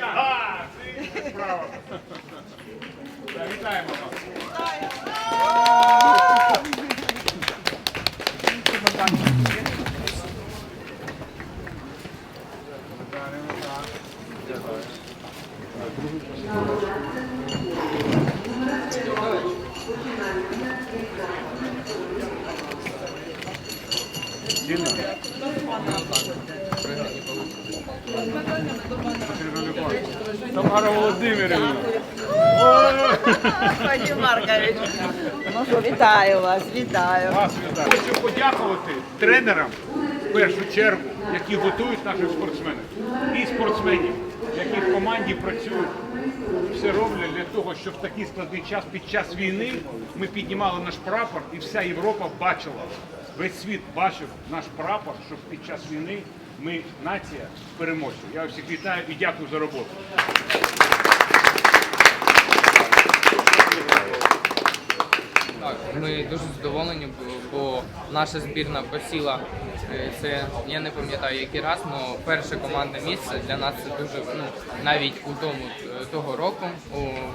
А, це справа. Так, Вітаємо вас. Тамара Володимирівна. Пані Маркович, вітаю вас, вітаю. Вас вітаю. Хочу подякувати тренерам в першу чергу, які готують наших спортсменів. І спортсменів, які в команді працюють, все роблять для того, щоб в такий складний час під час війни ми піднімали наш прапор і вся Європа бачила. Весь світ бачив наш прапор, щоб під час війни ми нація переможця. Я всіх вітаю і дякую за роботу. Так, ми дуже задоволені, бо- бо наша збірна посіла е, це. Я не пам'ятаю який раз, але перше командне місце для нас це дуже ну навіть у тому е, того року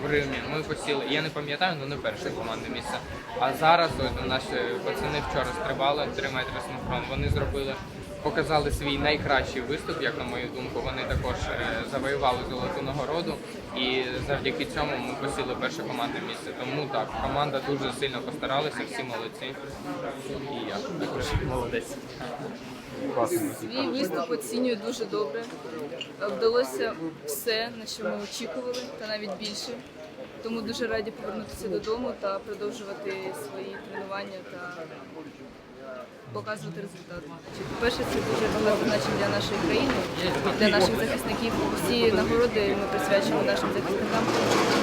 у Римі ми посіли. Я не пам'ятаю, але не перше командне місце. А зараз ось, наші пацани вчора стрибали 3 метри синхрон. Вони зробили. Показали свій найкращий виступ, як на мою думку. Вони також е, завоювали золоту нагороду, і завдяки цьому ми посіли перше командне місце. Тому так, команда дуже сильно постаралася, всі молодці. І я також молодець. Свій виступ оцінюю дуже добре. Вдалося все, на що ми очікували, та навіть більше. Тому дуже раді повернутися додому та продовжувати свої тренування та показувати результат. По-перше, це дуже багато значень для нашої країни, для наших захисників. Всі нагороди ми присвячуємо нашим захисникам,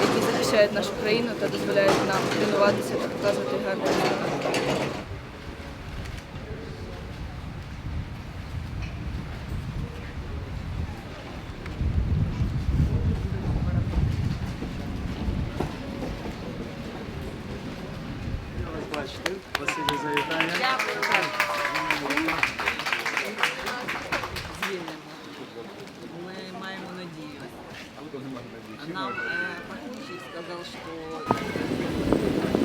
які захищають нашу країну та дозволяють нам тренуватися та показувати гарний результат. Бачите, Василь за вітання. Звільнимо. Ми маємо надію. Нам Пахнущий сказав, що